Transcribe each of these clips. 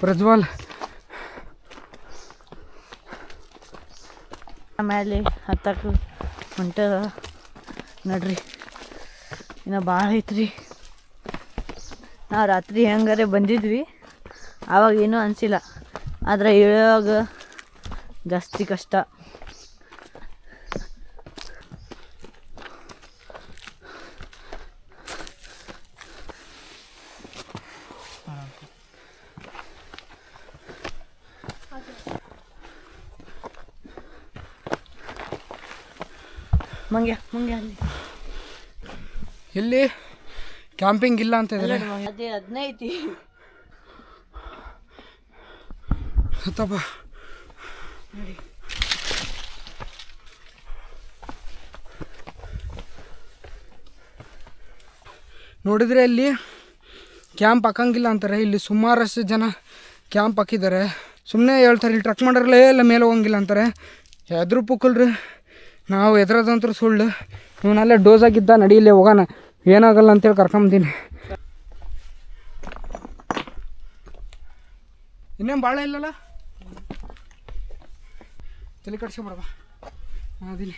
ಪ್ರಜ್ವಲ್ ಆಮೇಲೆ ಹತ್ತಕ್ಕೆ ಹೊಂಟದ. ನೋಡ್ರಿ, ಇನ್ನು ಭಾಳ ಐತ್ರಿ. ನಾವು ರಾತ್ರಿ ಹೆಂಗಾರೆ ಬಂದಿದ್ವಿ ಆವಾಗ ಏನೂ ಅನಿಸಿಲ್ಲ. ಆದರೆ ಇವಾಗ ಜಾಸ್ತಿ ಕಷ್ಟ ಮಂಗ್ಯ ಮಂಗ್ಯ ಅಲ್ಲಿ ಇಲ್ಲಿ ಕ್ಯಾಂಪಿಂಗ್ ಇಲ್ಲ ಅಂತ ಇದ್ದಾರೆ ಅದೇ ಹದಿನೈತಿ ಹತ್ತಪ್ಪ ನೋಡಿದ್ರೆ ಇಲ್ಲಿ ಕ್ಯಾಂಪ್ ಹಾಕಂಗಿಲ್ಲ ಅಂತಾರೆ. ಇಲ್ಲಿ ಸುಮಾರಷ್ಟು ಜನ ಕ್ಯಾಂಪ್ ಹಾಕಿದ್ದಾರೆ. ಸುಮ್ಮನೆ ಹೇಳ್ತಾರೆ ಇಲ್ಲಿ ಟ್ರಕ್ ಮಾಡೋರಲ್ಲೇ ಎಲ್ಲ ಮೇಲೆ ಹೋಗಂಗಿಲ್ಲ ಅಂತಾರೆ. ಎದ್ರು ಪುಕ್ಕಲ್ರಿ ನಾವು ಎದ್ರದಂತೂ ಸುಳ್ಳು. ಇವನಲ್ಲೇ ಡೋಸ್ ಆಗಿದ್ದ ನಡೀಲೇ ಹೋಗೋಣ. ಏನಾಗಲ್ಲ ಅಂತೇಳಿ ಕರ್ಕೊಂಬಂದೀನಿ. ಇನ್ನೇನು ಭಾಳ ಇಲ್ಲಲ್ಲ? ತಲೆ ಕಟ್ಸ್ಕೊಂಬಿಡವ ಅದೀನಿ.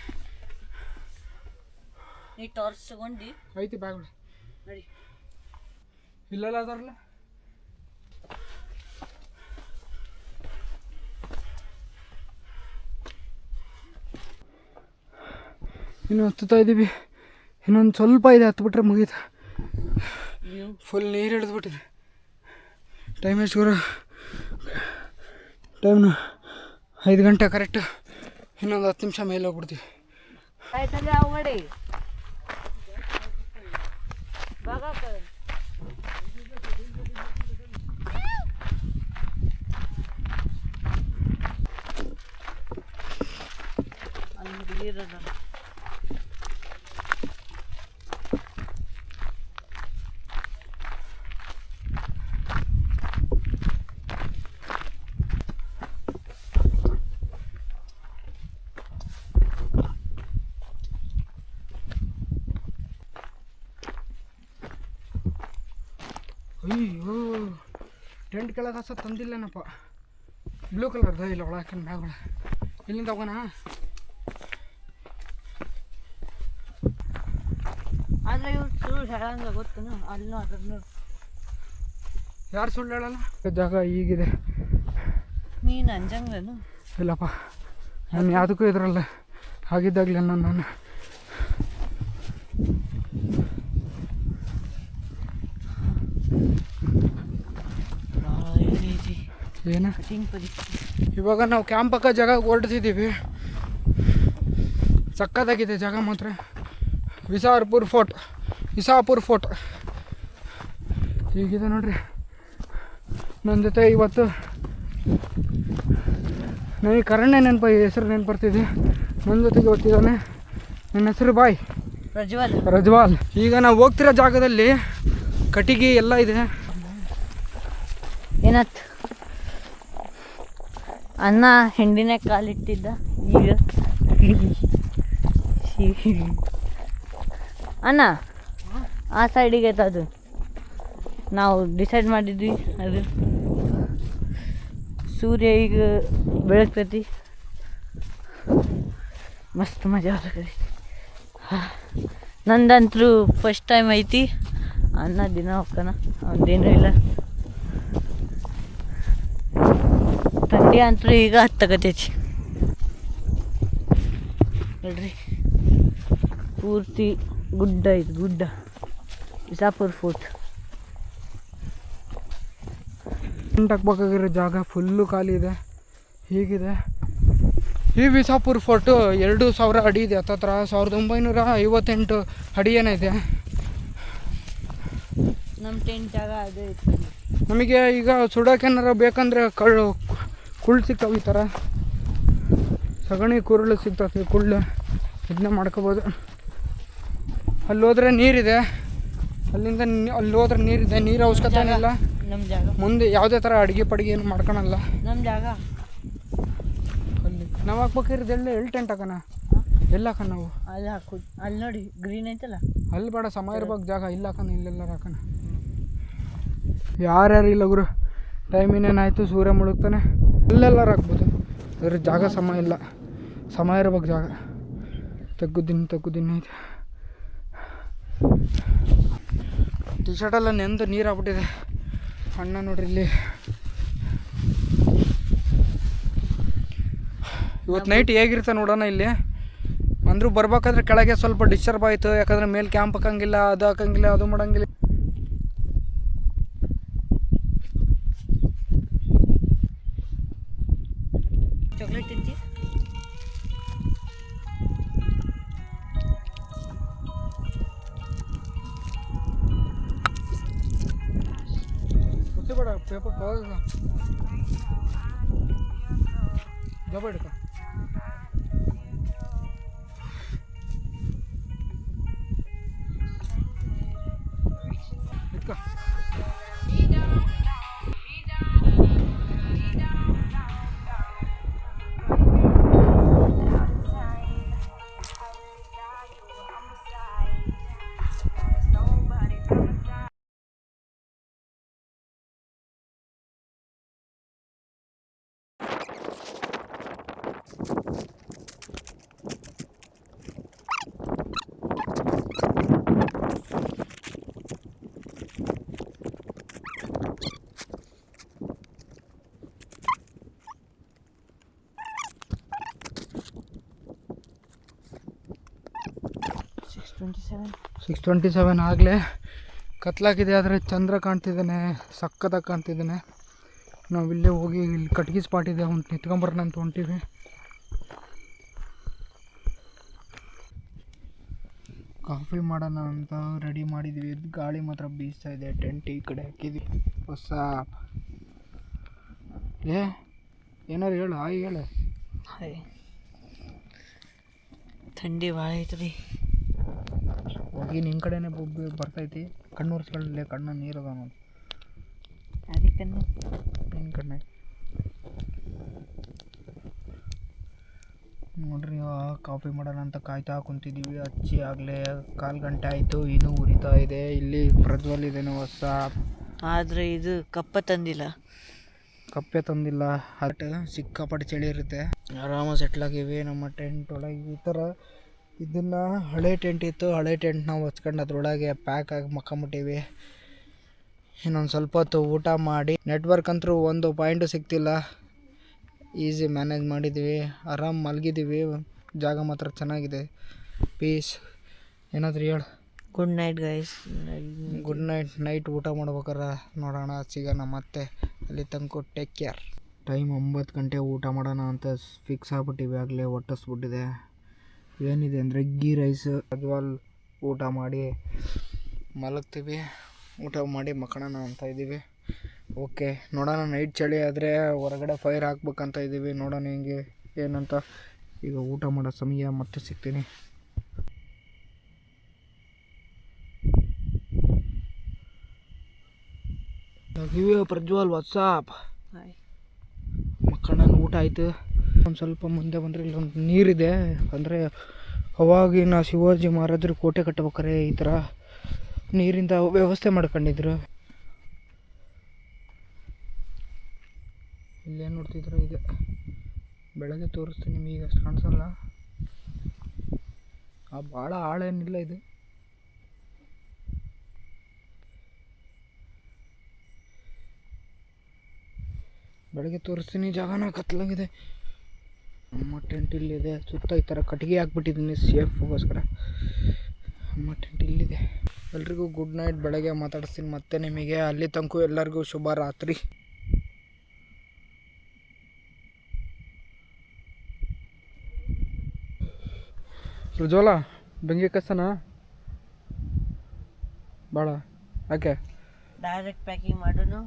ನೀ ಟಾರ್ಚ್ ತಗೊಂಡು. ಐತಿ ಬ್ಯಾಗ್ ನೋಡಿ. ಇಲ್ಲಲ್ಲ ಅದಾರಲ್ಲ? ಇನ್ನು ಹತ್ತುತ್ತಾ ಇದ್ದೀವಿ ಇನ್ನೊಂದು ಸ್ವಲ್ಪ ಇದೆ ಹತ್ಬಿಟ್ರೆ ಮುಗೀತು. ಫುಲ್ ನೀರು ಹಿಡಿದ್ಬಿಟ್ಟಿದೆ. ಟೈಮ್ ಎಷ್ಟು ಗುರು? ಟೈಮ್ನು ಐದು ಗಂಟೆ ಕರೆಕ್ಟ್ ಇನ್ನೊಂದು ಹತ್ತು ನಿಮಿಷ ಮೇಲೆ ಹೋಗ್ಬಿಡ್ತೀವಿ. ಆಯ್ತಲ್ಲ ಕೆಳಗೆ ಹಸ ತಂದಿಲ್ಲನಪ್ಪ? ಬ್ಲೂ ಕಲರ್ದ ಇಲ್ಲ ಒಳಗೆ ಮ್ಯಾಗ ಬ್ಯಾಗ್ಗಳ ಇಲ್ಲಿಂದ ಹೋಗೋಣ? ಆದರೆ ಇವ್ರು ಸುಳ್ಳು ಹೇಳಂಗ ಗೊತ್ತನ? ಅಲ್ಲಿ ಅದ್ರ ನೋಡು. ಯಾರು ಸುಳ್ಳು ಹೇಳಲ್ಲ? ಜಾಗ ಈಗಿದೆ. ನೀನು ಅಂಜಂಗನು? ಇಲ್ಲಪ್ಪ ನಾನು ಯಾವುದಕ್ಕೂ ಇದ್ರಲ್ಲ. ಆಗಿದ್ದಾಗಲೇ ನಾನು ನಾನು. ಏನ? ಇವಾಗ ನಾವು ಕ್ಯಾಂಪ್ ಪಕ್ಕ ಜಾಗ ಹೊರಡ್ತಿದ್ದೀವಿ. ಸಕ್ಕತ್ತಾಗಿದೆ ಜಾಗ ಮಾತ್ರ. ವಿಸಾರ್ಪುರ್ ಫೋರ್ಟ್. ವಿಸಾಪುರ್ ಫೋರ್ಟ್. ಈಗಿದೆ ನೋಡ್ರಿ. ನನ್ನ ಜೊತೆ ಇವತ್ತು ನನಗೆ ಕರಣ್ಯ ನೆನಪು ಹೆಸರು ನೆನಪು ಬರ್ತಿದೆ ನನ್ನ ಜೊತೆಗೆ ಇವತ್ತಿದ್ದಾನೆ ನನ್ನ ಹೆಸರು ಬಾಯ್. ರಜ್ವಾಲ್ ರಜ್ವಾಲ್ ಈಗ ನಾವು ಹೋಗ್ತಿರೋ ಜಾಗದಲ್ಲಿ ಕಟ್ಟಿಗೆ ಎಲ್ಲ ಇದೆ. ಏನತ್? ಅನ್ನ ಹೆಂಡಿನ ಕಾಲಿಟ್ಟಿದ್ದ ಈಗ ಅನ್ನ, ಆ ಸೈಡಿಗೆ ಅದು ನಾವು ಡಿಸೈಡ್ ಮಾಡಿದ್ವಿ ಅದು. ಸೂರ್ಯ ಈಗ ಬೆಳಗ್ತೈತಿ. ಮಸ್ತ್ ಮಜಾ ಬರ್ತೈತಿ ನಂದಂತರೂ ಫಸ್ಟ್ ಟೈಮ್ ಐತಿ. ಅನ್ನ ದಿನ ಹೋಗ್ತಾನ. ಅವನದೇನೂ ಇಲ್ಲ. ಥಂಡಿ ಅಂತೂ ಈಗ ಹತ್ತಕತೈತಿ ನೋಡ್ರಿ. ಪೂರ್ತಿ ಗುಡ್ಡ ಇದು ಗುಡ್ಡ. ಬಿಜಾಪುರ ಫೋರ್ಟ್. ಹಾಕ್ಬೇಕಾಗಿರೋ ಜಾಗ ಫುಲ್ಲು ಖಾಲಿ ಇದೆ. ಹೀಗಿದೆ. ಈ ವಿಸಾಪುರ್ ಫೋರ್ಟು ಎರಡು ಸಾವಿರ ಅಡಿ ಇದೆ. ಹತ್ತತ್ರ ಸಾವಿರದ ಒಂಬೈನೂರ ಐವತ್ತೆಂಟು ಅಡಿ ಏನಿದೆ ನಮ್ಮ ಟೆಂಟ್ ಜಾಗ ಅದೇ ನಮಗೆ ಈಗ ಸುಡೋಕೆನಾರ ಬೇಕಂದ್ರೆ ಕಳ್ಳು ಕುಳ್ಳು ಸಿಗ್ತಾವೆ ಈ ಥರ. ಸಗಣಿ ಕುರುಳು ಸಿಗ್ತದೆ ಕುಳ್ಳು. ಇದನ್ನ ಮಾಡ್ಕೋಬೋದು. ಅಲ್ಲಿ ಹೋದ್ರೆ ನೀರಿದೆ. ಅಲ್ಲಿಂದ ಅಲ್ಲಿ ಹೋದ್ರೆ ನೀರಿದೆ. ನೀರು ಅವಶ್ಯಕತೆ ಇಲ್ಲ. ನಮ್ಮ ಜಾಗ. ಮುಂದೆ ಯಾವುದೇ ಥರ ಅಡುಗೆ ಪಡಿಗೆ ಏನು ಮಾಡ್ಕೊಳಲ್ಲ. ನಮ್ಮ ಜಾಗ. ಅಲ್ಲಿ ನಾವು ಹಾಕ್ಬೇಕಿರೋದು ಎಲ್ಲ ಎಲ್ಲಿ ಟೆಂಟ್ ಹಾಕೋಣ. ಎಲ್ಲ ಹಾಕೋಣ ನಾವು? ಅಲ್ಲಿ ಹಾಕು ಅಲ್ಲಿ ನೋಡಿ ಗ್ರೀನ್ ಐತಲ್ಲ? ಅಲ್ಲಿ ಬೇಡ ಸಮ ಇರ್ಬೇಕು ಜಾಗ. ಇಲ್ಲ ಹಾಕೋಣ ಇಲ್ಲೆಲ್ಲ ಹಾಕೋಣ. ಯಾರ್ಯಾರು ಇಲ್ಲ ಗುರು? ಟೈಮ್ ಇನ್ನೇನಾಯಿತು ಸೂರ್ಯ ಮುಳುಗ್ತಾನೆ. ಅಲ್ಲೆಲ್ಲರೂ ಹಾಕ್ಬೋದು ಅದ್ರ ಜಾಗ ಸಮ ಇಲ್ಲ. ಸಮ ಇರ್ಬೇಕು ಜಾಗ. ತಗ್ಗುದಿನ ತಗ್ಗುದಿನ ಐತೆ. ಟಿ ಶರ್ಟೆಲ್ಲ ನೆಂದು ನೀರು ಆಗ್ಬಿಟ್ಟಿದೆ ಅಣ್ಣ ನೋಡ್ರಿ ಇಲ್ಲಿ. ಇವತ್ತು ನೈಟ್ ಹೇಗಿರ್ತ ನೋಡೋಣ ಇಲ್ಲಿ? ಅಂದರೂ ಬರ್ಬೇಕಾದ್ರೆ ಕೆಳಗೆ ಸ್ವಲ್ಪ ಡಿಸ್ಟರ್ಬ್ ಆಯಿತು. ಯಾಕಂದ್ರೆ ಮೇಲೆ ಕ್ಯಾಂಪ್ ಹಾಕಂಗಿಲ್ಲ, ಅದು ಹಾಕಂಗಿಲ್ಲ, ಅದು ಮಾಡಂಗಿಲ್ಲ. ജോബ് എടുക്കാം ಸಿಕ್ಸ್ ಟ್ವೆಂಟಿ ಸೆವೆನ್ ಆಗಲೇ ಕತ್ಲಾಗಿದೆ, ಆದರೆ ಚಂದ್ರ ಕಾಣ್ತಿದ್ದಾನೆ, ಸಕ್ಕತ್ತಾಗಿ ಕಾಣ್ತಿದ್ದಾನೆ. ನಾವು ಇಲ್ಲೇ ಹೋಗಿ ಇಲ್ಲಿ ಕಟ್ಗಿ ಸ್ಪಾಟ್ ಇದೆ ಒಂದು ನಿಂತ್ಕೊಂಬರೋಣ ಅಂತ ಹೊಂಟೀವಿ. ಕಾಫಿ ಮಾಡೋಣ ಅಂತ ರೆಡಿ ಮಾಡಿದ್ವಿ. ಗಾಳಿ ಮಾತ್ರ ಬೀಸ್ತಾ ಇದೆ. ಟೆಂಟ್ ಈ ಕಡೆ ಹಾಕಿದ್ವಿ. ಹೊಸ. ಏ ಏನಾರು ಹೇಳು ಹಾಯ್ ಹೇಳು. ಹಾಯ್. ಥಂಡಿ ಭಾಳ ಐತ್ರಿ. ಹೋಗಿ ನಿನ್ನ ಕಡೆನೇ ಬೊಬ್ಬೆ ಬರ್ತೈತಿ. ಕಣ್ಣು ನೀರು ಅದ ನೋಡಿ. ಅದಕ್ಕೆ ನಿನ್ನ ಕಣ್ಣೆ. ನೋಡ್ರಿ ಕಾಫಿ ಮಾಡೋಣ ಅಂತ ಕಾಯ್ತಾ ಕುಂತಿದ್ದೀವಿ ಹಚ್ಚಿ ಆಗಲೇ ಕಾಲು ಗಂಟೆ ಆಯಿತು ಇನ್ನೂ ಉರಿತಾ ಇದೆ. ಇಲ್ಲಿ ಪ್ರಜ್ವಲ್ ಇದೇನು ಹೊಸ. ಆದರೆ ಇದು ಕಪ್ಪ ತಂದಿಲ್ಲ. ಕಪ್ಪೆ ತಂದಿಲ್ಲ. ಹಟ್ ಸಿಕ್ಕಾಪಟ್ಟೆ ಚಳಿ ಇರುತ್ತೆ. ಆರಾಮ ಸೆಟ್ಲ್ ಆಗಿವಿ ನಮ್ಮ ಟೆಂಟ್ ಒಳಗೆ. ಈ ಥರ ಇದನ್ನು ಹಳೆ ಟೆಂಟ್ ಇತ್ತು. ಹಳೆ ಟೆಂಟ್ ನಾವು ಹೊಚ್ಕೊಂಡು ಅದ್ರೊಳಗೆ ಪ್ಯಾಕ್ ಆಗಿ ಮಕ್ಕಂಬಿಟ್ಟಿವಿ. ಇನ್ನೊಂದು ಸ್ವಲ್ಪ ಹೊತ್ತು ಊಟ ಮಾಡಿ ನೆಟ್ವರ್ಕ್ ಅಂತೂ ಒಂದು ಪಾಯಿಂಟು ಸಿಗ್ತಿಲ್ಲ. ಈಸಿ ಮ್ಯಾನೇಜ್ ಮಾಡಿದ್ದೀವಿ ಆರಾಮ್ ಮಲಗಿದ್ದೀವಿ ಜಾಗ ಮಾತ್ರ ಚೆನ್ನಾಗಿದೆ. ಪೀಸ್ ಏನಾದರೂ ಹೇಳು. Good night guys good night night ಊಟ ಮಾಡ್ಬೇಕಾರೆ ನೋಡೋಣ ಸಿಗೋಣ ಮತ್ತೆ. ಅಲ್ಲಿ ತನಕ ಟೇಕ್ ಕೇರ್ ಟೈಮ್ ಒಂಬತ್ತು ಗಂಟೆ ಊಟ ಮಾಡೋಣ ಅಂತ ಫಿಕ್ಸ್ ಆಗ್ಬಿಟ್ಟಿವಿ. ಆಗಲೇ ಒಟ್ಟಿಸ್ಬಿಟ್ಟಿದೆ ಏನಿದೆ ಅಂದರೆ ಗೀ ರೈಸ್ ಅಜ್ವಾಲ್ ಊಟ ಮಾಡಿ ಮಲಗ್ತೀವಿ. ಊಟ ಮಾಡಿ ಮಕ್ಕಳೋಣ ಅಂತ ಇದ್ದೀವಿ. ಓಕೆ ನೋಡೋಣ ನೈಟ್ ಚಳಿ ಆದರೆ ಹೊರಗಡೆ ಫೈರ್ ಹಾಕ್ಬೇಕಂತ ಇದ್ದೀವಿ ನೋಡೋಣ ಹೆಂಗೆ ಏನಂತ. ಈಗ ಊಟ ಮಾಡೋ ಸಮಯ ಮತ್ತೆ ಸಿಗ್ತೀನಿ. ಪ್ರಜ್ವಲ್ ವಾಟ್ಸಾಪ್ ಮಕ್ಕಳ ಊಟ ಆಯಿತು. ಒಂದು ಸ್ವಲ್ಪ ಮುಂದೆ ಬಂದರೆ ಇಲ್ಲೊಂದು ನೀರಿದೆ. ಅಂದರೆ ಅವಾಗಿನ ಶಿವಾಜಿ ಮಹಾರಾಜರು ಕೋಟೆ ಕಟ್ಟಬೇಕಾರೆ ಈ ಥರ ನೀರಿಂದ ವ್ಯವಸ್ಥೆ ಮಾಡ್ಕೊಂಡಿದ್ರು. ಇಲ್ಲೇನು ನೋಡ್ತಿದ್ರು ಇದೆ ಬೆಳಗ್ಗೆ ತೋರಿಸ್ತೀನಿ ನಿಮಗೆ, ಈಗ ಅಷ್ಟು ಕಾಣಿಸಲ್ಲ. ಆ ಭಾಳ ಆಳೇನಿಲ್ಲ ಇದು. ಬೆಳಗ್ಗೆ ತೋರಿಸ್ತೀನಿ, ಜಾಗನ ಕತ್ಲಾಗಿದೆ. ನಮ್ಮ ಟೆಂಟ್ ಇಲ್ಲಿದೆ. ಸುತ್ತ ಈ ಥರ ಕಟ್ಟಿಗೆ ಹಾಕ್ಬಿಟ್ಟಿದ್ದೀನಿ, ಸೇಫ್ಗೋಸ್ಕರ. ನಮ್ಮ ಟೆಂಟ್ ಇಲ್ಲಿದೆ. ಎಲ್ರಿಗೂ ಗುಡ್ ನೈಟ್ ಬೆಳಗ್ಗೆ ಮಾತಾಡಿಸ್ತೀನಿ ಮತ್ತೆ ನಿಮಗೆ. ಅಲ್ಲಿ ತನಕ ಎಲ್ಲರಿಗೂ ಶುಭ ರಾತ್ರಿ ರುಜೋಲ ಬೆಂಕಿ ಕಸನ ಭಾಳ ಯಾಕೆ? ಡೈರೆಕ್ಟ್ ಪ್ಯಾಕಿಂಗ್ ಮಾಡೋನು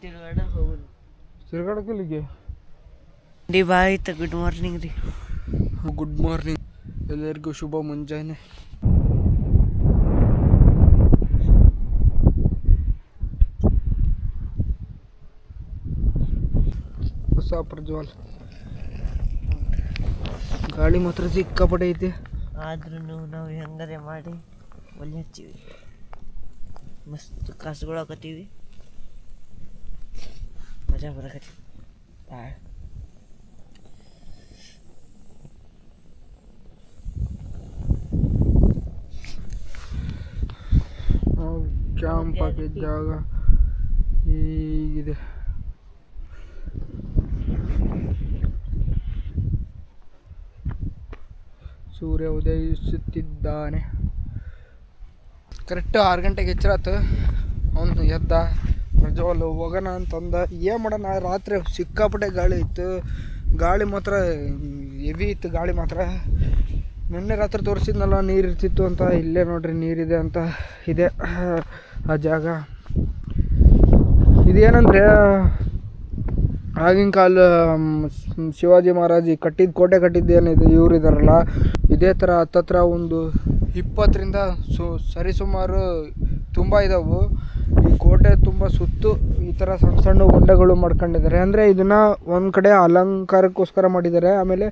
ತಿರುಗಾಡ ಹೋಗೋದು ತಿರುಗಾಡಕ್ಕೆ ಡಿ ಬಾಯ್ ಗುಡ್ ಮಾರ್ನಿಂಗ್ ರೀ. ಗುಡ್ ಮಾರ್ನಿಂಗ್ ಎಲ್ಲರಿಗೂ ಶುಭ ಮುಂಜಾನೆ. ಹೊಸ ಪ್ರಜ್ವಲ್. ಗಾಳಿ ಮಾತ್ರ ಸಿಕ್ಕಾಪಟ್ಟೆ ಐತಿ. ಆದ್ರೂ ನಾವು ಹೆಂಗಾರೆ ಮಾಡಿ ಒಲೆ ಹಚ್ಚಿವಿ. ಮಸ್ತ್ ಕಾಸುಗಳಾಕತ್ತೀವಿ ಮಜಾ ಬರಕತ್ತಿ. ಭಾಳ ನಾವು ಕ್ಯಾಂಪ್ ಹಾಕಿದ ಜಾಗ ಹೀಗಿದೆ ಸೂರ್ಯ ಉದಯಿಸುತ್ತಿದ್ದಾನೆ. ಕರೆಕ್ಟ್ ಆರು ಗಂಟೆಗೆ ಎಚ್ಚರಾತು. ಅವನು ಎದ್ದ. ಪ್ರಜ್ವಲ್ ಹೋಗೋಣ ಅಂತಂದ ಏನು ಮಾಡೋಣ ರಾತ್ರಿ ಸಿಕ್ಕಾಪಟ್ಟೆ ಗಾಳಿ ಇತ್ತು. ಗಾಳಿ ಮಾತ್ರ, ಹೆವಿ ಇತ್ತು ಗಾಳಿ ಮಾತ್ರ. ನಿನ್ನೆ ರಾತ್ರಿ ತೋರಿಸಿದ್ನಲ್ಲ, ನೀರು ಇರ್ತಿತ್ತು ಅಂತ. ಇಲ್ಲೇ ನೋಡ್ರಿ, ನೀರಿದೆ ಅಂತ ಇದೆ ಆ ಜಾಗ. ಇದೇನಂದರೆ ಆಗಿನ ಕಾಲ ಶಿವಾಜಿ ಮಹಾರಾಜಿ ಕಟ್ಟಿದ ಕೋಟೆ ಕಟ್ಟಿದ್ದೇನಿದೆ ಇವ್ರು ಇದಾರಲ್ಲ. ಇದೇ ಥರ ಹತ್ತತ್ರ ಒಂದು ಇಪ್ಪತ್ತರಿಂದ ಸು, ಸರಿಸುಮಾರು ತುಂಬ ಇದಾವು. ಈ ಕೋಟೆ ತುಂಬ ಸುತ್ತು, ಈ ಥರ ಸಣ್ಣ ಸಣ್ಣ ಹೊಂಡಗಳು ಮಾಡ್ಕೊಂಡಿದ್ದಾರೆ. ಅಂದರೆ ಇದನ್ನು ಒಂದು ಕಡೆ ಅಲಂಕಾರಕ್ಕೋಸ್ಕರ ಮಾಡಿದ್ದಾರೆ. ಆಮೇಲೆ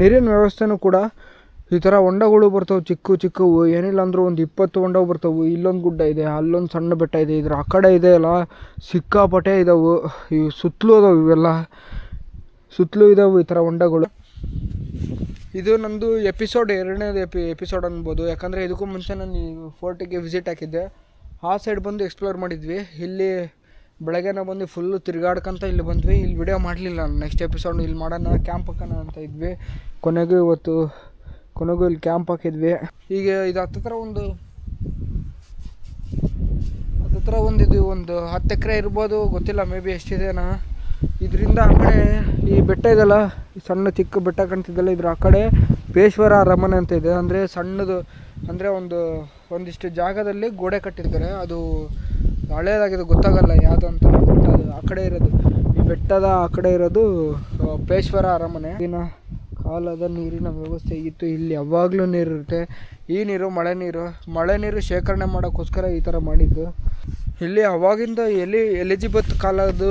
ನೀರಿನ ವ್ಯವಸ್ಥೆನೂ ಕೂಡ ಈ ಥರ ಹೊಂಡಗಳು ಬರ್ತವೆ, ಚಿಕ್ಕ ಚಿಕ್ಕವು ಏನಿಲ್ಲ ಅಂದರೂ ಒಂದು ಇಪ್ಪತ್ತು ಹೊಂಡ ಬರ್ತವೆ. ಇಲ್ಲೊಂದು ಗುಡ್ಡ ಇದೆ, ಅಲ್ಲೊಂದು ಸಣ್ಣ ಬೆಟ್ಟ ಇದೆ. ಇದ್ರ ಆ ಕಡೆ ಇದೆ ಅಲ್ಲ, ಸಿಕ್ಕಾಪಟ್ಟೆ ಇದಾವೆ. ಇವು ಸುತ್ತಲೂ ಅದಾವೆ ಇವೆಲ್ಲ. ಸುತ್ತಲೂ ಇದಾವೆ ಈ ಥರ ಹೊಂಡಗಳು. ಇದು ನಂದು ಎಪಿಸೋಡ್ ಎರಡನೇದು ಎಪಿ, ಎಪಿಸೋಡ್ ಅನ್ಬೋದು. ಯಾಕಂದರೆ ಇದಕ್ಕೂ ಮುಂಚೆ ನಾನು ಫೋರ್ಟಿಗೆ ವಿಸಿಟ್ ಹಾಕಿದ್ದೆ. ಆ ಸೈಡ್ ಬಂದು ಎಕ್ಸ್ಪ್ಲೋರ್ ಮಾಡಿದ್ವಿ. ಇಲ್ಲಿ ಬೆಳಗ್ಗೆನ ಬಂದು ಫುಲ್ಲು ತಿರುಗಾಡ್ಕೊಂತ ಇಲ್ಲಿ ಬಂದ್ವಿ. ಇಲ್ಲಿ ವಿಡಿಯೋ ಮಾಡಲಿಲ್ಲ ನೆಕ್ಸ್ಟ್ ಎಪಿಸೋಡ್ ಇಲ್ಲಿ ಮಾಡೋಣ, ಕ್ಯಾಂಪ್ ಹಾಕೋಣ ಅಂತ ಇದ್ವಿ. ಕೊನೆಗೂ ಇವತ್ತು ಕೊನೆಗೂ ಇಲ್ಲಿ ಕ್ಯಾಂಪ್ ಹಾಕಿದ್ವಿ. ಈಗ ಇದು ಹತ್ತತ್ರ ಒಂದು ಹತ್ತತ್ರ ಒಂದು ಇದು ಒಂದು ಹತ್ತು ಎಕರೆ ಇರ್ಬೋದು, ಗೊತ್ತಿಲ್ಲ ಮೇ ಬಿ ಎಷ್ಟಿದೆನಾ. ಇದರಿಂದ ಆ ಕಡೆ ಈ ಬೆಟ್ಟ ಇದೆಲ್ಲ ಸಣ್ಣ ಚಿಕ್ಕ ಬೆಟ್ಟ ಕಾಣ್ತಿದ್ದಲ್ಲ ಇದ್ರ ಆ ಕಡೆ ಪೇಶ್ವರ ಅರಮನೆ ಅಂತ ಇದೆ. ಅಂದರೆ ಸಣ್ಣದು, ಅಂದರೆ ಒಂದು, ಒಂದಿಷ್ಟು ಜಾಗದಲ್ಲಿ ಗೋಡೆ ಕಟ್ಟಿರ್ತಾರೆ. ಅದು ಹಳೇದಾಗಿದೆ, ಗೊತ್ತಾಗಲ್ಲ ಯಾವುದು ಅಂತ ಬಟ್ ಆ ಕಡೆ ಇರೋದು. ಈ ಬೆಟ್ಟದ ಆ ಕಡೆ ಇರೋದು ಪೇಶ್ವರ ಅರಮನೆ ಇನ್ನು ಕಾಲದ ನೀರಿನ ವ್ಯವಸ್ಥೆ ಇತ್ತು. ಇಲ್ಲಿ ಯಾವಾಗಲೂ ನೀರಿರುತ್ತೆ ಈ ನೀರು, ಮಳೆ ನೀರು. ಮಳೆ ನೀರು ಶೇಖರಣೆ ಮಾಡೋಕ್ಕೋಸ್ಕರ ಈ ಥರ ಮಾಡಿದ್ದು. ಇಲ್ಲಿ ಅವಾಗಿಂದ ಎಲಿ, ಎಲಿಜಿಬತ್ ಕಾಲದ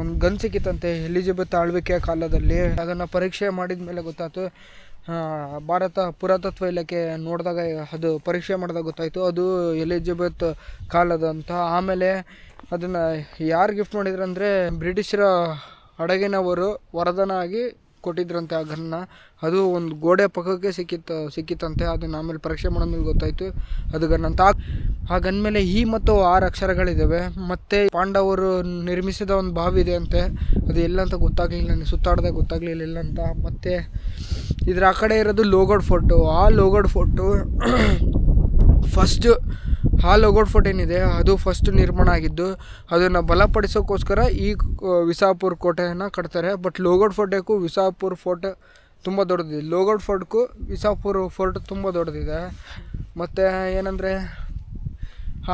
ಒಂದು ಗನ್ ಸಿಕ್ಕಿತ್ತಂತೆ. ಎಲಿಜಿಬತ್ ಆಳ್ವಿಕೆ ಕಾಲದಲ್ಲಿ. ಅದನ್ನು ಪರೀಕ್ಷೆ ಮಾಡಿದ ಮೇಲೆ ಗೊತ್ತಾಯ್ತು ಭಾರತ ಪುರಾತತ್ವ ಇಲಾಖೆ ನೋಡಿದಾಗ ಅದು ಪರೀಕ್ಷೆ ಮಾಡಿದಾಗ ಗೊತ್ತಾಯಿತು. ಅದು ಎಲಿಜಿಬತ್ ಕಾಲದ ಅಂತ ಆಮೇಲೆ ಅದನ್ನು ಯಾರು ಗಿಫ್ಟ್ ಮಾಡಿದ್ರು ಅಂದರೆ ಬ್ರಿಟಿಷರ ಅಡಗಿನವರು ವರದಾನ ಆಗಿ ಕೊಟ್ಟಿದ್ರಂತೆ ಆ ಗನ್ನ ಅದು ಒಂದು ಗೋಡೆ ಪಕ್ಕಕ್ಕೆ ಸಿಕ್ಕಿತ್ತು, ಸಿಕ್ಕಿತ್ತಂತೆ. ಅದನ್ನು ಆಮೇಲೆ ಪರೀಕ್ಷೆ ಮಾಡಿದ್ಮೇಲೆ ಗೊತ್ತಾಯಿತು. ಅದು ಗನ್ ಅಂತ ಆ- ಗನ್ ಮೇಲೆ ಈ ಮತ್ತು ಆರು ಅಕ್ಷರಗಳಿದ್ದಾವೆ ಮತ್ತು ಪಾಂಡವರು ನಿರ್ಮಿಸಿದ ಒಂದು ಬಾವಿ ಇದೆ ಅಂತೆ. ಅದು ಎಲ್ಲ ಅಂತ ಗೊತ್ತಾಗಲಿಲ್ಲ ನನಗೆ ಸುತ್ತಾಡ್ದಾಗ ಗೊತ್ತಾಗಲಿಲ್ಲ, ಇಲ್ಲ ಅಂತ. ಮತ್ತು ಇದರ ಆ ಕಡೆ ಇರೋದು ಲೋಗೋಡ್ ಫೋಟೋ ಆ ಲೋಗೋಡ್ ಫೋಟೋ ಫಸ್ಟ್ ಆ ಲೋಗೋಡ್ ಫೋರ್ಟ್ ಏನಿದೆ, ಅದು ಫಸ್ಟ್ ನಿರ್ಮಾಣ ಆಗಿದ್ದು, ಅದನ್ನು ಬಲಪಡಿಸೋಕ್ಕೋಸ್ಕರ ಈ ವಿಸಾಪುರ್ ಕೋಟೆಯನ್ನು ಕಟ್ತಾರೆ. ಬಟ್ ಲೋಗೋಡ್ ಫೋರ್ಟಕ್ಕೂ ವಿಸಾಪುರ್ ಫೋರ್ಟ್ ತುಂಬ ದೊಡ್ಡದಿದೆ. ಲೋಗೋಡ್ ಫೋರ್ಟ್ಗೂ ವಿಸಾಪುರ್ ಫೋರ್ಟ್ ತುಂಬ ದೊಡ್ಡದಿದೆ. ಮತ್ತು ಏನಂದರೆ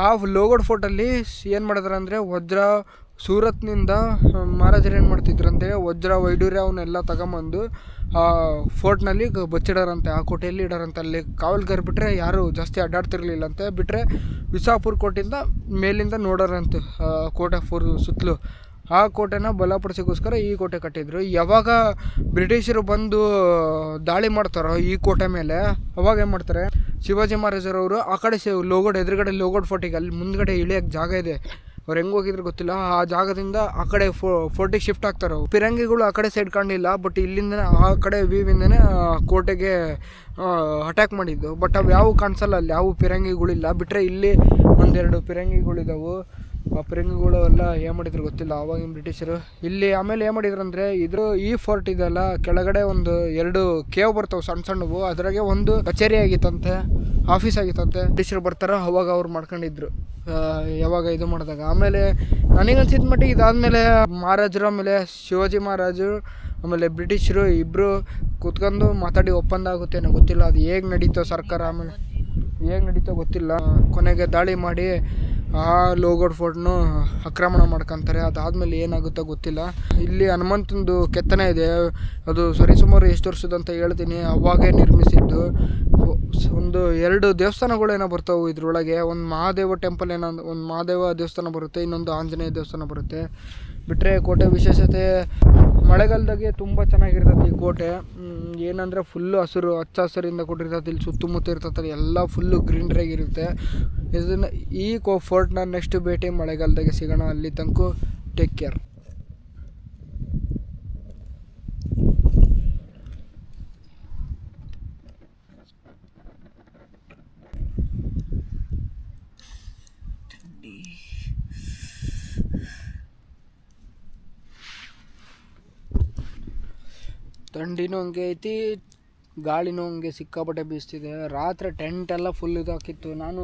ಆ ಲೋಗೋಡ್ ಫೋರ್ಟಲ್ಲಿ ಏನು ಮಾಡಿದಾರೆ ಅಂದರೆ, ವಜ್ರ ಸೂರತ್ನಿಂದ ಮಹಾರಾಜರು ಏನು ಮಾಡ್ತಿದ್ರಂತೆ ವಜ್ರ ವೈಡೂರ್ಯ ಅವನ್ನೆಲ್ಲ ತಗೊಂಬಂದು ಆ ಫೋರ್ಟ್ನಲ್ಲಿ ಬಚ್ಚಿಡೋರಂತೆ, ಆ ಕೋಟೆಯಲ್ಲಿ ಇಡಾರಂತೆ. ಅಲ್ಲಿ ಕಾವಲ್ಗಾರ್ ಬಿಟ್ಟರೆ ಯಾರು ಜಾಸ್ತಿ ಅಡ್ಡಾಡ್ತಿರ್ಲಿಲ್ಲಂತೆ. ಬಿಟ್ಟರೆ ವಿಸಾಪುರ್ ಕೋಟೆಯಿಂದ ಮೇಲಿಂದ ನೋಡೋರಂತೆ ಕೋಟೆ ಫೋರ್ ಸುತ್ತಲೂ. ಆ ಕೋಟೆನ ಬಲಪಡಿಸೋಕ್ಕೋಸ್ಕರ ಈ ಕೋಟೆ ಕಟ್ಟಿದ್ರು. ಯಾವಾಗ ಬ್ರಿಟಿಷರು ಬಂದು ದಾಳಿ ಮಾಡ್ತಾರೋ ಈ ಕೋಟೆ ಮೇಲೆ, ಅವಾಗ ಏನು ಮಾಡ್ತಾರೆ? ಶಿವಾಜಿ ಮಹಾರಾಜರವರು ಆ ಕಡೆ ಲೋಗೋಡ್, ಎದುರುಗಡೆ ಲೋಗೋಡ್ ಫೋರ್ಟಿಗೆ ಅಲ್ಲಿ ಮುಂದ್ಗಡೆ ಇಳಿಯೋಕ್ಕೆ ಜಾಗ ಇದೆ. ಅವ್ರು ಹೆಂಗೆ ಹೋಗಿದ್ರು ಗೊತ್ತಿಲ್ಲ. ಆ ಜಾಗದಿಂದ ಆ ಕಡೆ ಫೋರ್ಟಿಗೆ ಶಿಫ್ಟ್ ಆಗ್ತಾರೆ ಪಿರಂಗಿಗಳು ಆ ಕಡೆ ಸೈಡ್ ಕಾಣಲಿಲ್ಲ, ಬಟ್ ಇಲ್ಲಿಂದ ಆ ಕಡೆ ವ್ಯೂವಿಂದನೇ ಕೋಟೆಗೆ ಅಟ್ಯಾಕ್ ಮಾಡಿದ್ದು. ಬಟ್ ಅವು ಯಾವ ಕಾಣಿಸಲ್ಲ ಅಲ್ಲಿ. ಯಾವ ಪಿರಂಗಿಗಳಿಲ್ಲ. ಬಿಟ್ಟರೆ ಇಲ್ಲಿ ಒಂದೆರಡು ಫಿರಂಗಿಗಳಿದಾವು ಪ್ರಿಂಗ್ಗಳು ಎಲ್ಲ ಏನು ಮಾಡಿದ್ರು ಗೊತ್ತಿಲ್ಲ, ಆವಾಗಿನ ಬ್ರಿಟಿಷರು. ಇಲ್ಲಿ ಆಮೇಲೆ ಏನು ಮಾಡಿದ್ರು ಅಂದರೆ ಇದ್ರ ಈ ಫೋರ್ಟ್ ಇದೆಲ್ಲ ಕೆಳಗಡೆ ಒಂದು ಎರಡು ಕೇವ್ ಬರ್ತಾವೆ ಸಣ್ಣ ಸಣ್ಣವು. ಅದರಾಗೆ ಒಂದು ಕಚೇರಿ ಆಗಿತ್ತಂತೆ, ಆಫೀಸ್ ಆಗಿತ್ತಂತೆ. ಬ್ರಿಟಿಷರು ಬರ್ತಾರೋ, ಅವಾಗ ಅವ್ರು ಮಾಡ್ಕೊಂಡಿದ್ರು. ಯಾವಾಗ ಇದು ಮಾಡಿದಾಗ. ಆಮೇಲೆ ನನಗನ್ಸಿದ ಮಟ್ಟಿಗೆ ಇದಾದಮೇಲೆ ಮಹಾರಾಜರು, ಆಮೇಲೆ ಶಿವಾಜಿ ಮಹಾರಾಜರು ಆಮೇಲೆ ಬ್ರಿಟಿಷರು ಇಬ್ಬರು ಕೂತ್ಕೊಂಡು ಮಾತಾಡಿ ಒಪ್ಪಂದ ಆಗುತ್ತೇನೋ ಗೊತ್ತಿಲ್ಲ. ಅದು ಹೇಗೆ ನಡೀತೋ ಸರ್ಕಾರ ಆಮೇಲೆ. ಹೇಗೆ ನಡೀತೋ ಗೊತ್ತಿಲ್ಲ. ಕೊನೆಗೆ ದಾಳಿ ಮಾಡಿ ಆ ಲೋಗೋಡ್ ಫೋರ್ಟ್ನು ಆಕ್ರಮಣ ಮಾಡ್ಕೊತಾರೆ. ಅದಾದಮೇಲೆ ಏನಾಗುತ್ತೋ ಗೊತ್ತಿಲ್ಲ. ಇಲ್ಲಿ ಹನುಮಂತಂದು ಕೆತ್ತನೆ ಇದೆ. ಅದು ಸರಿಸುಮಾರು ಎಷ್ಟು ವರ್ಷದ ಅಂತ ಹೇಳ್ತೀನಿ. ಅವಾಗೇ ನಿರ್ಮಿಸಿದ್ದು. ಒಂದು ಎರಡು ದೇವಸ್ಥಾನಗಳೇನೋ ಬರ್ತಾವೆ ಇದ್ರೊಳಗೆ. ಒಂದು ಮಹಾದೇವ ಟೆಂಪಲ್ ಏನೋ ಒಂದು ಮಹಾದೇವ ದೇವಸ್ಥಾನ ಬರುತ್ತೆ, ಇನ್ನೊಂದು ಆಂಜನೇಯ ದೇವಸ್ಥಾನ ಬರುತ್ತೆ. ಬಿಟ್ಟರೆ ಕೋಟೆ ವಿಶೇಷತೆ, ಮಳೆಗಾಲದಾಗೆ ತುಂಬ ಚೆನ್ನಾಗಿರ್ತೈತಿ ಈ ಕೋಟೆ. ಏನಂದರೆ ಫುಲ್ಲು ಹಸಿರು, ಹಚ್ಚ ಹಸಿರಿಂದ ಕೊಟ್ಟಿರ್ತೈತಿ ಇಲ್ಲಿ ಸುತ್ತಮುತ್ತ ಇರ್ತೈತೆ ಎಲ್ಲ ಫುಲ್ಲು ಗ್ರೀನ್ರಿಯಾಗಿರುತ್ತೆ ಇದನ್ನು ಈ ಕೋ ಫೋರ್ಟ್ನ ನೆಕ್ಸ್ಟ್ ಭೇಟಿ ಮಳೆಗಾಲದಾಗೆ ಸಿಗೋಣ, ಅಲ್ಲಿ ತನಕ ಟೇಕ್ ಕೇರ್ ಥಂಡಿನೂ ಹಂಗೆ ಐತಿ, ಗಾಳಿನೂ ಹಂಗೆ ಸಿಕ್ಕಾಪಟ್ಟೆ ಬೀಸ್ತಿದೆ. ರಾತ್ರಿ ಟೆಂಟ್ ಎಲ್ಲ ಫುಲ್ ಇದಾಕಿತ್ತು ನಾನು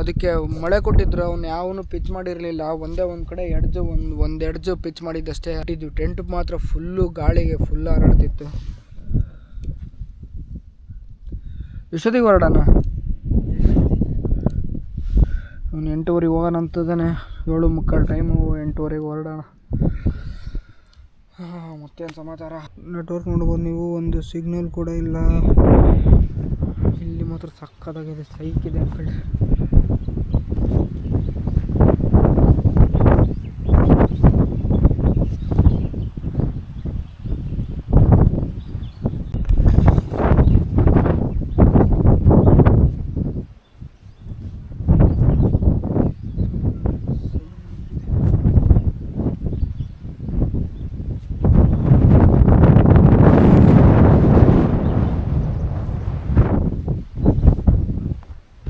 ಅದಕ್ಕೆ ಮಳೆ ಕೊಟ್ಟಿದ್ರು, ಅವ್ನು ಯಾವನು ಪಿಚ್ ಮಾಡಿರಲಿಲ್ಲ. ಒಂದೇ ಒಂದು ಕಡೆ ಎಡ್ಜು, ಒಂದು ಒಂದು ಎಡ್ಜು ಪಿಚ್ ಮಾಡಿದ್ದಷ್ಟೇ. ಇಟ್ಟಿದ್ವಿ ಟೆಂಟ್ ಮಾತ್ರ ಫುಲ್ಲು ಗಾಳಿಗೆ ಫುಲ್ ಹರಡ್ತಿತ್ತು. ಎಷ್ಟೊತ್ತಿಗೆ ಹೊರಡೋಣ? ಅವ್ನು ಎಂಟೂವರೆಗೆ ಹೋಗೋಣ ಅಂತದಾನೆ. ಏಳು ಮುಕ್ಕಾಲು ಟೈಮು ಎಂಟೂವರೆಗೆ ಹೊರಡೋಣ. ಮತ್ತೇನು ಸಮಾಚಾರ? ನೆಟ್ವರ್ಕ್ ನೋಡ್ಬೋದು ನೀವು ಒಂದು ಸಿಗ್ನಲ್ ಕೂಡ ಇಲ್ಲ. ಇಲ್ಲಿ ಮಾತ್ರ ಸಕ್ಕತ್ತಾಗಿದೆ ಸೈಕ್ ಆ ಕಡೆ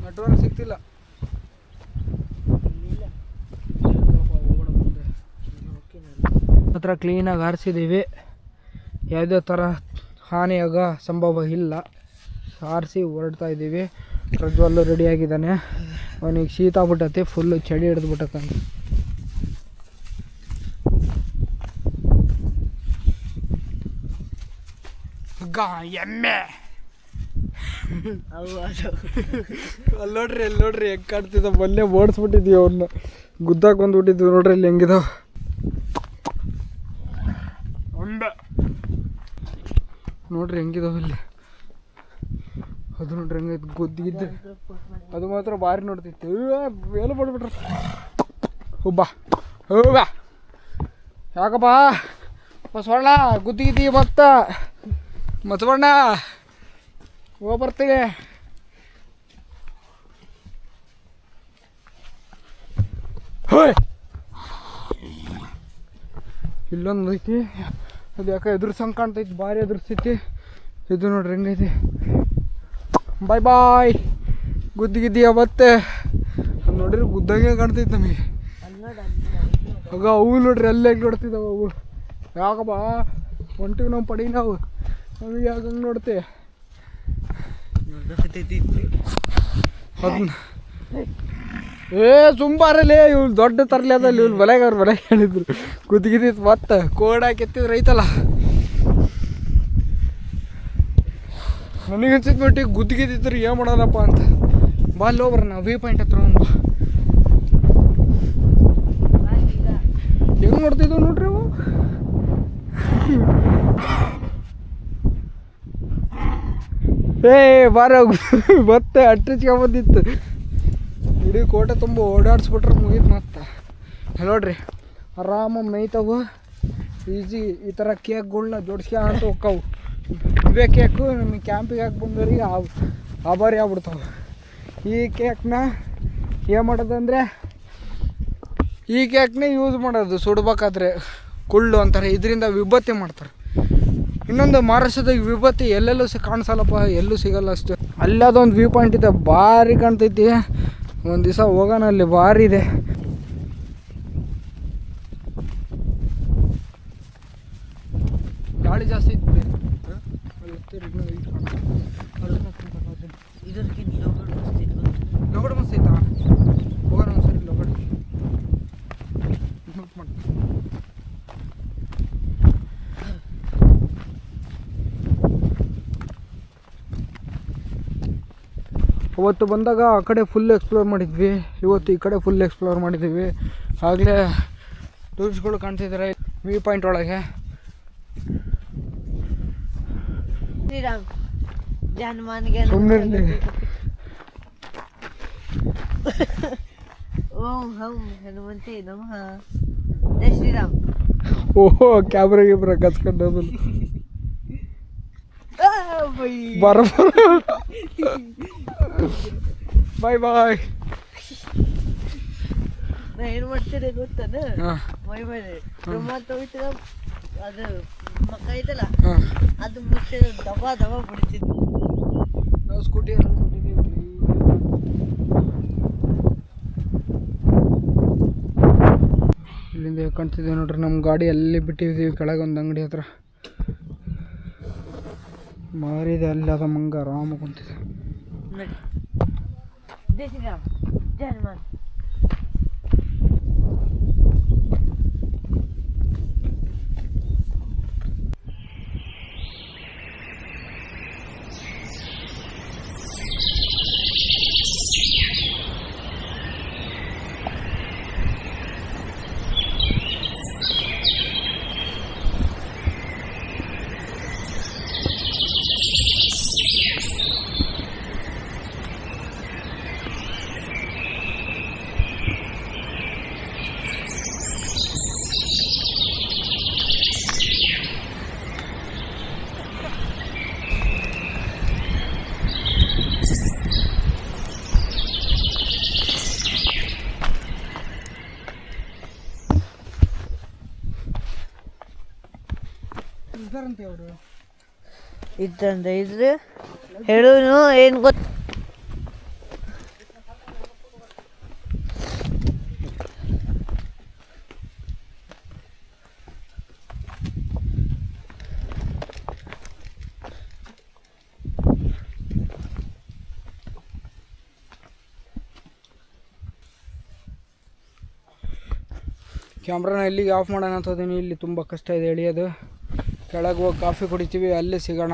ನೆಟ್ವರ್ಕ್ ಸಿಗ್ತಿಲ್ಲ ಹತ್ರ ಕ್ಲೀನಾಗಿ ಆರಿಸಿದ್ದೀವಿ ಯಾವುದೇ ಥರ ಹಾನಿಯಾಗ ಸಂಭವ ಇಲ್ಲ. ಆರಿಸಿ ಹೊರಡ್ತಾ ಇದ್ದೀವಿ ಪ್ರಜ್ವಲ್ಲು ರೆಡಿಯಾಗಿದ್ದಾನೆ ಅವನಿಗೆ ಶೀತ ಆಗ್ಬಿಟ್ಟೈತಿ ಫುಲ್ಲು ಚಳಿ ಹಿಡಿದ್ಬಿಟ್ಟಕ್ಕಂತ ಎಮ್ಮೆ. ಅವು ಅದು. ಅಲ್ಲಿ ನೋಡ್ರಿ ಅಲ್ಲಿ ನೋಡ್ರಿ ಹೆಂಗೆ ಕಾಡ್ತಿದ್ದ ಮೊನ್ನೆ ಓಡಿಸ್ಬಿಟ್ಟಿದ್ವಿ ಅವನ್ನ ಗುದ್ದಾಕ್ ಬಂದ್ಬಿಟ್ಟಿದ್ವಿ ನೋಡ್ರಿ ಇಲ್ಲಿ ಹೆಂಗಿದಾವ. ನೋಡ್ರಿ ಹೆಂಗಿದಾವ ಇಲ್ಲಿ ಅದು ನೋಡ್ರಿ ಹೆಂಗೈತೆ ಗುದ್ದಿಗಿದ್ದೆ ಅದು ಮಾತ್ರ ಭಾರಿ ನೋಡ್ತಿತ್ತು ಎಲ್ಲ ಬಿಡ್ಬಿಟ್ರ ಒಬ್ಬ ಹೋಗ ಯಾಕಪ್ಪ? ಬಸವಣ್ಣ ಗುದ್ದಿಗಿದ್ದಿ ಮತ್ತ. ಬಸವಣ್ಣ ಹೋಗಿ ಬರ್ತೀನಿ. ಇಲ್ಲೊಂದು ಐತಿ. ಅದು ಯಾಕೆ ಎದುರ್ಸಂಗೆ ಕಾಣ್ತೈತಿ ಭಾರಿ ಎದುರಿಸ್ತೈತಿ ಇದು ನೋಡ್ರಿ ಹೆಂಗೈತಿ. ಬಾಯ್ ಬಾಯ್ ಗುದ್ದಿಗಿದ್ದಿ ಅವತ್ತೆ ಅದು ನೋಡ್ರಿ ಗುದ್ದಂಗೆ ಕಾಣ್ತೈತಿ ನಮಗೆ. ಆಗ ಅವು ನೋಡ್ರಿ ಅಲ್ಲೇ ನೋಡ್ತಿದ್ದಾವೆ ಅವು. ಯಾಕಪ್ಪ ಹೊಂಟಿವಿ ನಾವು ಪಡಿ ನಾವು ನಮಗೆ ಯಾಕೆ ಹಂಗೆ ನೋಡ್ತೆ? ಅದನ್ನ. ಏ ಸುಂಬಾರಲ್ಲೇ ಇವ್ನು ದೊಡ್ಡ ತರಲಿ ಅದಲ್ಲಿ ಇವ್ಳು ಮನೆಗೆ ಅವ್ರು ಮನೆಗೆ ಹೇಳಿದ್ರು. ಕುದ್ಗಿದ್ದಿತ್ತು ಮತ್ತೆ, ಕೋಡ್ ಹಾಕಿತ್ತಿದ್ರು ರೈತಲ್ಲ. ನನಗೆ ಅನ್ಸಿದ್ ಮಟ್ಟಿಗೆ ಗುದ್ದಿಗಿದ್ದಿದ್ರು ಏನು ಮಾಡೋದಪ್ಪ ಅಂತ. ಬಾ, ಅಲ್ಲಿ ಹೋಗ್ಬರ ನಾವು ವ್ಯೂ ಪಾಯಿಂಟ್ ಹತ್ರ ಒಂದು ಹೆಂಗೆ ನೋಡ್ತಿದ್ವು ನೋಡ್ರಿ ಅವು? ಏ, ಬಾರ, ಮತ್ತೆ ಅಟ್ಟಿಸ್ಕೊಂಬಂದಿತ್ತು ಇಡೀ ಕೋಟೆ ತುಂಬ ಓಡಾಡಿಸ್ಬಿಟ್ರೆ ಮುಗೀತು ಮತ್ತೆ. ನೋಡ್ರಿ ಆರಾಮ ಮೈತವ ಈಜಿ ಈ ಥರ ಕೇಕ್ಗಳ್ನ ಜೋಡಿಸ್ಕೊಂತ ಹೋಕ್ಕವು. ಇವೇ ಕೇಕು ನಮಗೆ ಕ್ಯಾಂಪಿಗೆ ಹಾಕಿ ಬಂದವ್ರಿಗೆ ಆಬ್ ಆಭಾರಿ ಆಗ್ಬಿಡ್ತಾವೆ. ಈ ಕೇಕ್ನ ಏನು ಮಾಡೋದಂದರೆ ಈ ಕೇಕ್ನೇ ಯೂಸ್ ಮಾಡೋದು ಸುಡ್ಬೇಕಾದ್ರೆ ಕುಳ್ಳು ಅಂತಾರೆ. ಇದರಿಂದ ವಿಭತ್ತಿ ಮಾಡ್ತಾರೆ. ಇನ್ನೊಂದು ಮಹಾರಾಷ್ಟ್ರದಾಗ ವಿಭತ್ತಿ ಎಲ್ಲೆಲ್ಲೂ ಕಾಣಿಸಲ್ಲಪ್ಪ, ಎಲ್ಲೂ ಸಿಗಲ್ಲ ಅಷ್ಟು. ಅಲ್ಲಿ ಅದೊಂದು ವ್ಯೂ ಪಾಯಿಂಟ್ ಇದೆ, ಭಾರಿ ಕಾಣ್ತೈತಿ. ಒಂದು ದಿವಸ ಹೋಗೋಣ ಅಲ್ಲಿ ಭಾರಿ ಇದೆ. ಗಾಳಿ ಜಾಸ್ತಿ. ಇದಕ್ಕೆ ಲೋಗಡ್ ಮಸ್ತ್ ಇತ್ತು. ಮಸ್ತ್ ಐತಾ ಹೋಗೋಣ ಒಂದ್ಸರಿ ಲೋಗಡ್. ನೋಟ್ ಮಾಡಿ ಅವತ್ತು ಬಂದಾಗ ಆ ಕಡೆ ಫುಲ್ ಎಕ್ಸ್ಪ್ಲೋರ್ ಮಾಡಿದ್ವಿ. ಇವತ್ತು ಈ ಕಡೆ ಫುಲ್ ಎಕ್ಸ್ಪ್ಲೋರ್ ಮಾಡಿದ್ದೀವಿ. ಆಗಲೇ ಟೂರಿಸ್ಟ್ಗಳು ಕಾಣ್ತಿದ್ದಾರೆ ವ್ಯೂ ಪಾಯಿಂಟ್ ಒಳಗೆ. ಸುಮ್ಮನೆ ಓಂ ಹಂ ಹನುಮಂತೆ ನಮಃ. ಜೈ ಶ್ರೀರಾಮ್. ಓಹೋ ಕ್ಯಾಮ್ರಾ ಗಿಮ್ರಾ ಕಚ್ಕೊಂಡು. ಬರ ಬಾಯ್ ಬಾಯ್ ನಾ ಏನ್ ಮಾಡ್ತೀರಿ ಗೊತ್ತಾನ? ಬೈ ಮೈ ಮೇಲೆ ರುಮಾಲ್ ಅದು ಮಕ್ಕ ಐತಲ್ಲ ಅದು ಮುಚ್ಚೆ ದಬಾ ದಬ ಬಿಡ್ತಿದ್ವಿ ನಾವು ಸ್ಕೂಟಿ ಇಲ್ಲಿಂದ ಕಾಣ್ತಿದ್ದೀವಿ ನೋಡ್ರಿ ನಮ್ಮ ಗಾಡಿ ಅಲ್ಲಿ ಬಿಟ್ಟಿದ್ದೀವಿ ಕೆಳಗೆ ಒಂದು ಅಂಗಡಿ ಹತ್ರ. ಮಾರಿದೆ ಅಲ್ಲಿ ಅದ ಮಂಗ ಆರಾಮಾಗಿ ಕುಂತಿದೆ. ನೋಡಿ ಜೈ ಶ್ರೀರಾಮ್ ಇದ್ದಂದ್ರೆ ಇದ್ರೆ ಹೇಳೋನು ಏನು ಗೊತ್ತ ಕ್ಯಾಮ್ರಾನ ಇಲ್ಲಿಗೆ ಆಫ್ ಮಾಡೋಣ ಅಂತ ಹೋದೀನಿ ಇಲ್ಲಿ ತುಂಬ ಕಷ್ಟ ಇದೆ ಎಳಿಯೋದು. ಕೆಳಗೆ ಹೋಗಿ ಕಾಫಿ ಕುಡಿತೀವಿ ಅಲ್ಲಿ ಸಿಗೋಣ.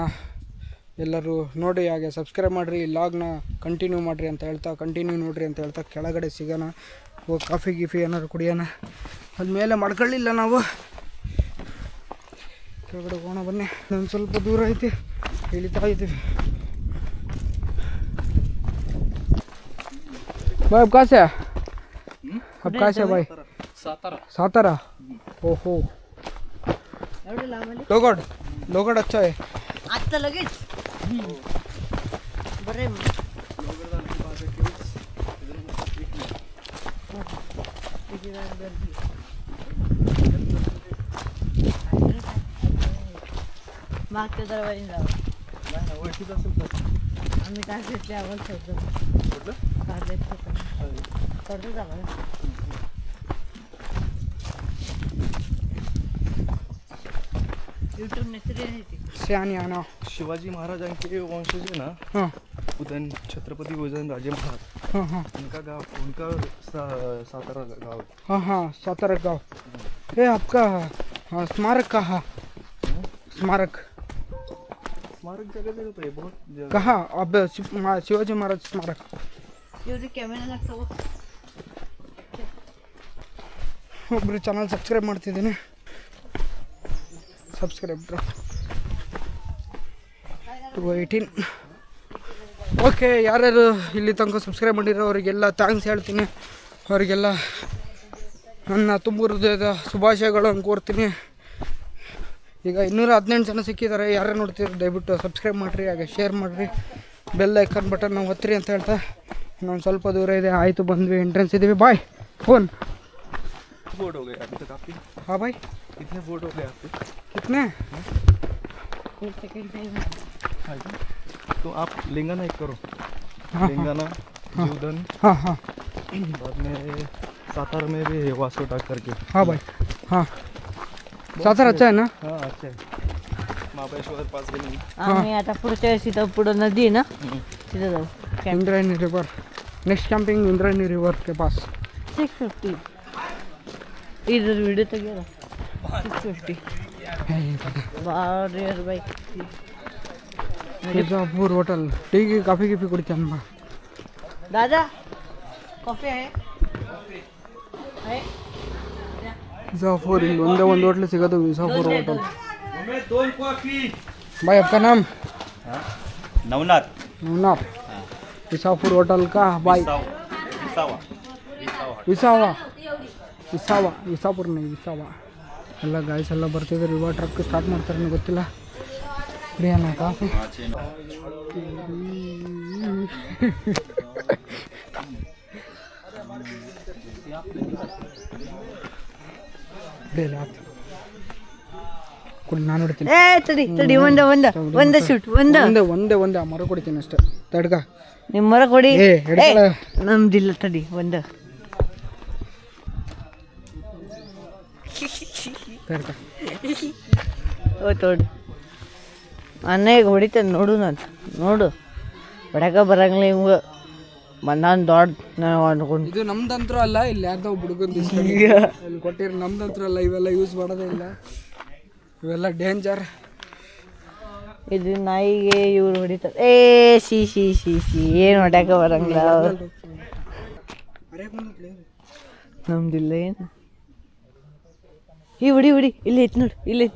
ಎಲ್ಲರೂ ನೋಡಿ ಹಾಗೆ ಸಬ್ಸ್ಕ್ರೈಬ್ ಮಾಡಿರಿ ಲಾಗ್ನ ಕಂಟಿನ್ಯೂ ಮಾಡಿರಿ ಅಂತ ಹೇಳ್ತಾ ಕಂಟಿನ್ಯೂ ನೋಡಿರಿ ಅಂತ ಹೇಳ್ತಾ ಕೆಳಗಡೆ ಸಿಗೋಣ. ಹೋಗಿ ಕಾಫಿ ಗೀಫಿ ಏನಾದ್ರು ಕುಡಿಯೋಣ. ಅದ ಮೇಲೆ ಮಾಡ್ಕೊಳ್ಳಿಲ್ಲ ನಾವು. ಕೆಳಗಡೆ ಹೋಗೋಣ ಬನ್ನಿ. ನಾನು ಸ್ವಲ್ಪ ದೂರ ಐತಿ ಇಳಿತಾ ಇದ್ದೀವಿ. ಬಾಯ್ ಅಬ್ಕಾಶ ಅಬ್ಕಾಶ ಬಾಯ್. ಸಾತಾರ. ಸಾತಾರ? ಓಹೋ. लोगड़ लोगड़ अच्छा है। आत्ता लगेच? बरे मागच्या दरवाजी जावं. आम्ही काय घेतले आवाज़ ठेवतो करतो जावं यूट्यूब नेसरी आहे ती सियानी आना शिवाजी महाराजांचे वंशज है ना हाँ उदयन छत्रपति उदयन राजे महाराज हाँ हाँ उनका गांव उनका सा, सातारा गांव है हाँ हाँ सातारा गाँव ये आपका हाँ, स्मारक कहाँ स्मारक स्मारक जगह जगह पे है, बहुत जगह कहाँ अब शिव- मा- शिवाजी महाराज स्मारक ಇವ್ರಿಗೆ ಕ್ಯಾಮೆರಾ ಹಾಕ್ತಾವ ಒಬ್ಬರು ಚಾನಲ್ ಸಬ್ಸ್ಕ್ರೈಬ್ ಮಾಡ್ತಿದ್ದೀನಿ ಸಬ್ಸ್ಕ್ರೈಬ್ ಟು ಏಯ್ಟೀನ್ ಓಕೆ ಯಾರ್ಯಾರು ಇಲ್ಲಿ ತನಕ ಸಬ್ಸ್ಕ್ರೈಬ್ ಮಾಡಿರೋ ಅವರಿಗೆಲ್ಲ ಥ್ಯಾಂಕ್ಸ್ ಹೇಳ್ತೀನಿ. ಅವರಿಗೆಲ್ಲ ನನ್ನ ತುಂಬ ಹೃದಯದ ಶುಭಾಶಯಗಳನ್ನು ಕೋರ್ತೀನಿ. ಈಗ ಇನ್ನೂರ ಹದಿನೆಂಟು ಜನ ಸಿಕ್ಕಿದ್ದಾರೆ. ಯಾರೇ ನೋಡ್ತಿದ್ರು ದಯವಿಟ್ಟು ಸಬ್ಸ್ಕ್ರೈಬ್ ಮಾಡಿರಿ, ಹಾಗೆ ಶೇರ್ ಮಾಡಿರಿ. ಬೆಲ್ ಐಕನ್ ಬಟನ್ ನಾವು ಒತ್ತಿರಿ ಅಂತ ಹೇಳ್ತಾ ನಾನು ಸ್ವಲ್ಪ ದೂರ ಇದೆ. ಆಯಿತು, ಬಂದ್ವಿ ಎಂಟ್ರೆನ್ಸ್ ಇದ್ದೀವಿ. ಬಾಯ್ ಫೋನ್ वोट हो गए अभी तक आपके हाँ भाई। कितने वोट हो गए आपके कितने? हाँ। तो आप लिंगाना एक करो। हाँ लिंगाना जीवधन हाँ हाँ। बाद में सातारा में भी है वास्को डाक करके। हाँ भाई। हाँ। सातारा अच्छा। है ना? हाँ अच्छा है। महाबळेश्वर पास भी नहीं आम्ही आता पुढच्या पुढं नदी आहे ना? तिथं जाऊ. Indrayani river next camping Indrayani river के पास. सिक्स फिफ्टी इधर वीडियो तो गया फिफ्टी होटल। ठीक है काफ़ी गिफ्ट कुड़ी अम्मा दादा कॉफ़ी है? मिर्जापुर ಇಲ್ಲಿ ಒಂದೇ ಒಂದು ಹೋಟೆಲ್ ಸಿಗೋದು मिर्जापुर होटल भाई आपका नाम? हाँ, नवनाथ। नवनाथ। हाँ। मिर्जापुर होटल का भाई। विसावा। विसावा। ವಿಸಾವ ವಿಸಾವ ವಿಸಾಪುರ ವಿಸಾವ. ಎಲ್ಲ ಗಾಯ್ಸ್ ಎಲ್ಲ ಬರ್ತಿದ್ದಾರೆ ಇವಾಗ ಟ್ರಕ್ ಸ್ಟಾರ್ಟ್ ಮಾಡ್ತಾರೆ ಗೊತ್ತಿಲ್ಲ. ಪ್ರಿಯಾನ ಕಾಫಿ? ನಾನು ನೋಡ್ತೀನಿ ತಡಿ ತಡಿ ಒಂದ ಒಂದ ಒಂದ ಶೂಟ್ ಒಂದ. ಒಂದೇ ಒಂದೇ ಒಂದೇ ಮರ ಕೊಡ್ತೀನಿ ಅಷ್ಟೇ. ತಡ್ಗ ನಿಮ್ಮ ಮರ ಕೊಡಿ. ನಮ್ದಿಲ್ಲ ತಡಿ ಒಂದ. ತಡ್ಕ ಓ ತೋಡಿ. ಅನ್ನ ಈಗ ಹೊಡಿತಾನೆ ನೋಡು ನಾನು. ನೋಡು. ಬಡಕ ಬರಂಗಿಲ್ಲ ಇವಂಗ. ನಾನು ದೊಡ್ಡ ಅನ್ಕೊಂಡು. ಇದು ನಮ್ದಂತ್ರ ಅಲ್ಲ ಇಲ್ಲಿ ಯಾರ್ದೋ ಹುಡುಗಂದು ಇಲ್ಲಿ ಕೊಟ್ಟಿರೋ ನಮ್ದಂತ್ರ ಅಲ್ಲ ಇವೆಲ್ಲ ಯೂಸ್ ಮಾಡೋದೇ ಇಲ್ಲ. ಇವೆಲ್ಲ ಡೇಂಜರ್ ಇದು ನಾಯಿಗೆ ಇವ್ರು ಹೊಡಿತಾರೆ. A C C C C. ಏನು ಹೊಡ್ಯಾಕ ಬರಂಗಿಲ್ಲ ನಮ್ದಿಲ್ಲ ಏನು? ಈ ಹುಡಿ ಹುಡಿ ಇಲ್ಲಿ ಐತಿ ನೋಡು ಇಲ್ಲಿ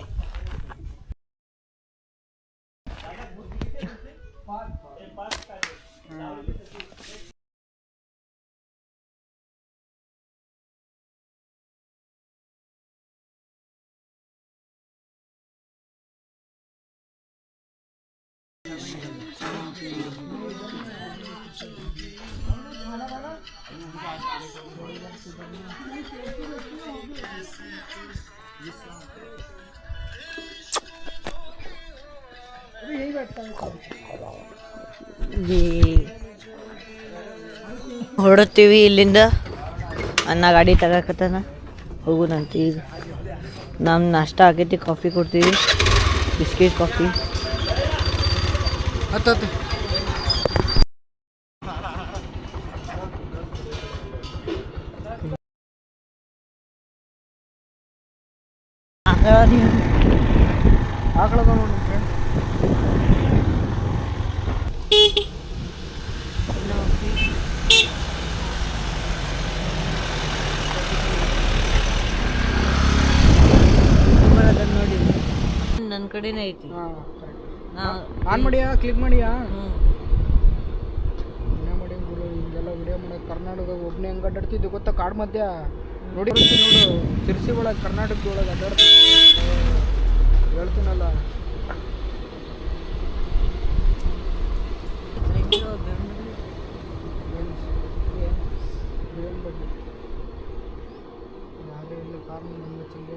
ಹೊರಡ್ತೀವಿ ಇಲ್ಲಿಂದ. ಅನ್ನ ಗಾಡಿ ತಗೋಕತ್ತಾನ. ಹೋಗುದಂತ ಈಗ. ನಮ್ಮ ನಾಷ್ಟ ಆಗೈತಿ ಕಾಫಿ ಕೊಡ್ತೀವಿ. ಬಿಸ್ಕಿಟ್ ಕಾಫಿ ಆಕಳದ ನೋಡಿ ಫ್ರೆಂಡ್ ನೋಡಿ ನನ್ನ ಕಡೆನೇ ಐತಿ ಹಾಂ ನಾ ಆನ್ ಮಾಡಿಯಾ ಕ್ಲಿಕ್ ಮಾಡಿಯಾ? ಏನೇ ಮಾಡಿ ಗುರು ಹಿಂಗೆಲ್ಲ ವಿಡಿಯೋ ಮಾಡೋದು ಕರ್ನಾಟಕ ಒಬ್ಬನೇ ಹೆಂಗೆ ಅಡ್ಡಾಡ್ತಿದ್ದು ಗೊತ್ತಾ ಕಾಡು ಮಧ್ಯ? ನೋಡಿ ನೋಡು ತಿರ್ಸಿ ಒಳಗೆ ಕರ್ನಾಟಕದ ಒಳಗೆ ಅಡ್ಡಾಡ್ತೀನಿ ಹೇಳ್ತೀನಲ್ಲ. ಯಾರೇ ಇಲ್ಲ ಕಾರಣ ನಮ್ಮ ಚಿಂತೆ